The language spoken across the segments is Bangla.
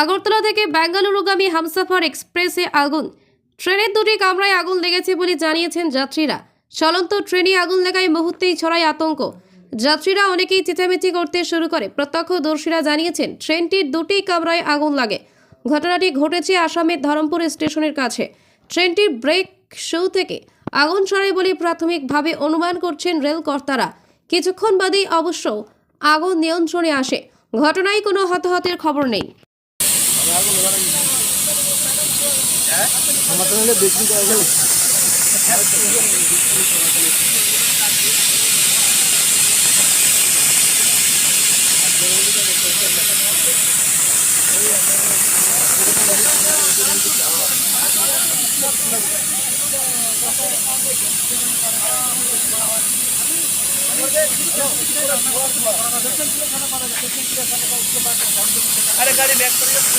আগরতলা থেকে বেঙ্গালুরুগামী হামসাফার এক্সপ্রেসে আগুন। ট্রেনের দুটি কামরায় আগুন লেগেছে বলে জানিয়েছেন যাত্রীরা। চলন্ত ট্রেনে আগুন লাগায় মুহূর্তেই ছড়ায় আতঙ্ক। যাত্রীরা অনেকেই চেঁচামেচি করতে শুরু করে। প্রত্যক্ষদর্শীরা জানিয়েছেন, ট্রেনটির দুটি কামরায় আগুন লাগে। ঘটনাটি ঘটেছে আসামের ধরমপুর স্টেশনের কাছে। ট্রেনটির ব্রেক শো থেকে আগুন ছড়ায় বলে প্রাথমিকভাবে অনুমান করছেন রেল কর্তারা কিছুক্ষণ বাদেই অবশ্য আগুন নিয়ন্ত্রণে আসে। ঘটনায় কোনো হতাহতের খবর নেই। আমার তো হলে বেশি করা গেল আরে গাড়ি ব্যাক করে না আস্তে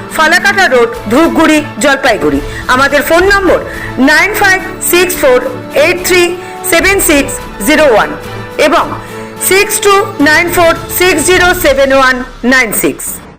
ফালাকাটা রোড, ধূপগুড়ি, জলপাইগুড়ি। আমাদের phone number nine five six four eight three seven six zero one এবং six two nine four six zero seven one nine six.